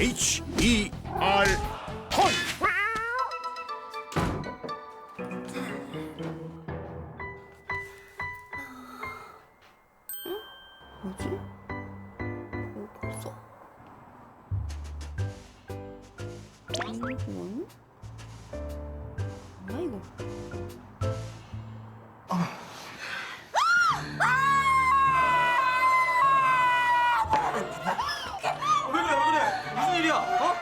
H E R? 뭐야 이거? 어?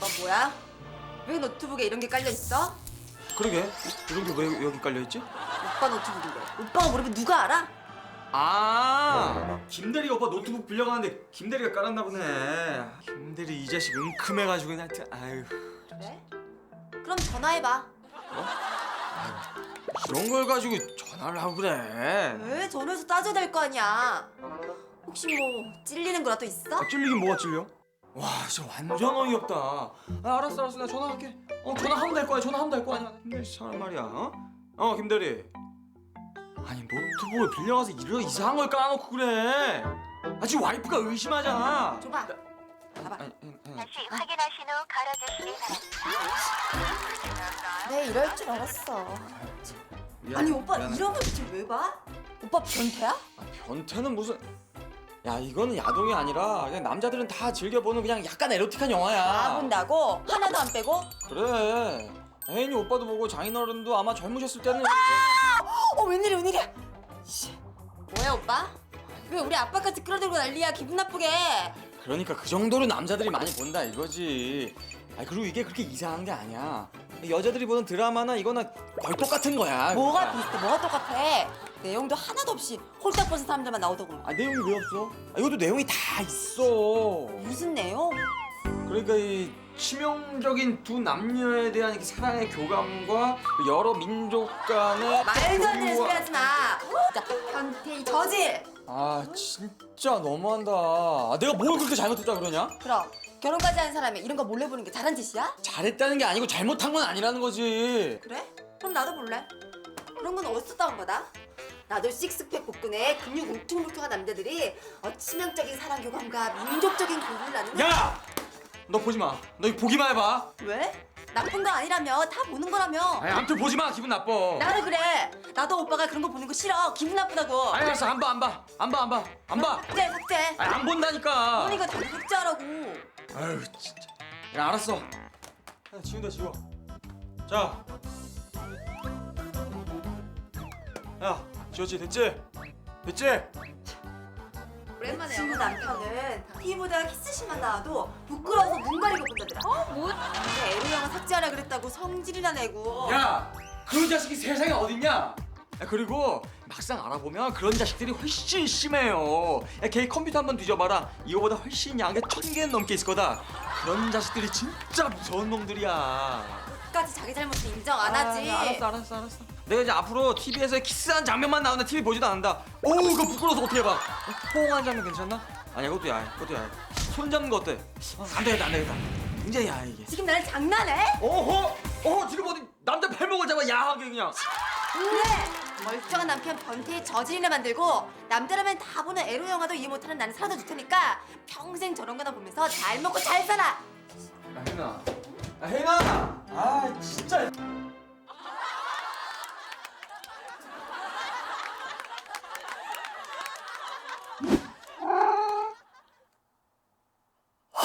어 뭐야? 왜 노트북에 이런 게 깔려 있어? 그러게 이런 게 왜 여기 깔려 있지? 오빠 노트북인데. 오빠가 모르면 누가 알아? 아 김대리가 오빠 노트북 빌려가는데 김대리가 깔았나 보네 김대리 이 자식 은큼해가지고 그냥 하여튼 아유 그래? 그럼 전화해봐. 그런 걸 가지고 전화를 하고 그래 왜 전화해서 따져야 될 거 아니야? 혹시 뭐 찔리는 거라도 있어? 아, 찔리긴 뭐가 찔려? 와 진짜 완전 어이없다 아, 알았어 알았어 나 전화할게 어 전화하면 될 거야 전화하면 될거 아니야 김대리 사람 말이야 어? 어 김대리 아니 노트북을 빌려가서 이런 이상한 걸 깔아놓고 그래 아 지금 와이프가 의심하잖아 줘봐. 봐봐. 아니, 아니, 아니. 다시 확인하신 후 걸어주시기 바랍니다. 네 이럴 줄 알았어. 미안, 아니 오빠 미안해. 이런 걸 지금 왜 봐? 오빠 변태야? 아, 변태는 무슨 야 이거는 야동이 아니라 그냥 남자들은 다 즐겨보는 그냥 약간 에로틱한 영화야 아 본다고? 하나도 안 빼고? 그래 혜인이 오빠도 보고 장인어른도 아마 젊으셨을 때는 어 웬일이야 웬일이야? 씨, 뭐야 오빠? 왜 우리 아빠까지 끌어들고 난리야 기분 나쁘게? 그러니까 그 정도로 남자들이 많이 본다 이거지 아 그리고 이게 그렇게 이상한 게 아니야 여자들이 보는 드라마나 이거나 거의 똑같은 거야 뭐가 그러니까. 비슷해? 뭐가 똑같아? 내용도 하나도 없이 홀딱 벗은 사람들만 나오더구만. 아 내용이 왜 없어? 아, 이것도 내용이 다 있어 무슨 내용? 그러니까 이 치명적인 두 남녀에 대한 이렇게 사랑의 교감과 그 여러 민족 간의 말도 안 되는 교류와- 소리 하지 마. 자, 변태 저질. 아 진짜 너무한다 아, 내가 뭘 그렇게 잘못했다 그러냐? 그럼 결혼까지 한 사람이 이런 거 몰래 보는 게 잘한 짓이야? 잘했다는 게 아니고 잘못한 건 아니라는 거지 그래? 그럼 나도 볼래. 그런 건 어디서 따온 거다? 나도 식스팩 복근에 근육 울퉁불퉁한 남자들이 어, 치명적인 사랑 교감과 민족적인 교류를 나누는 야! 너 보지 마. 너 이거 보기만 해봐. 왜? 나쁜 거 아니라며 다 보는 거라며 아니, 아무튼 보지 마. 기분 나빠. 나도 그래 나도 오빠가 그런 거 보는 거 싫어 기분 나쁘다고 아니, 알았어. 안 봐, 안 봐. 안 봐, 안 봐. 안 봐. 삭제 삭제 아니, 안 본다니까. 그러니까 다 삭제하라고 아유, 진짜. 야, 알았어. 야, 지운다, 지워. 자. 야, 지웠지? 됐지? 됐지? 오랜만에 친구 남편은 TV 보다가 키스신만 나와도 부끄러워서 눈 가리고 본다더라 어? 뭐? 근데 애로 형은 삭제하라 그랬다고 성질이나 내고 야, 그런 자식이 세상에 어딨냐? 야, 그리고 막상 알아보면 그런 자식들이 훨씬 심해요. 야, 걔 컴퓨터 한번 뒤져봐라. 이거보다 훨씬 양게 천개 넘게 있을 거다. 그런 자식들이 진짜 무서운 놈들이야. 끝까지 자기 잘못을 인정 안 하지 아, 알았어, 알았어, 알았어. 내가 이제 앞으로 TV에서 키스한 장면만 나오는데 TV 보지도 않는다. 오우, 그거 부끄러워서 어떻게 해봐. 포옹한 장면 괜찮나? 아니야, 그것도 야, 그것도 야. 손 잡는 거 어때? 어, 안 되겠다, 안 되겠다. 굉장히 야 이게. 지금 나를 장난해? 어허, 어허, 지금 어디 남자 발목을 잡아 야하게 그냥. 그래 멀쩡한 남편 변태의 저질이나 만들고 남자라면 다 보는 에로 영화도 이해 못하는 나는 살아도 줄 테니까 평생 저런 거나 보면서 잘 먹고 잘 살아 야, 혜나. 야, 혜나. 아, 진짜.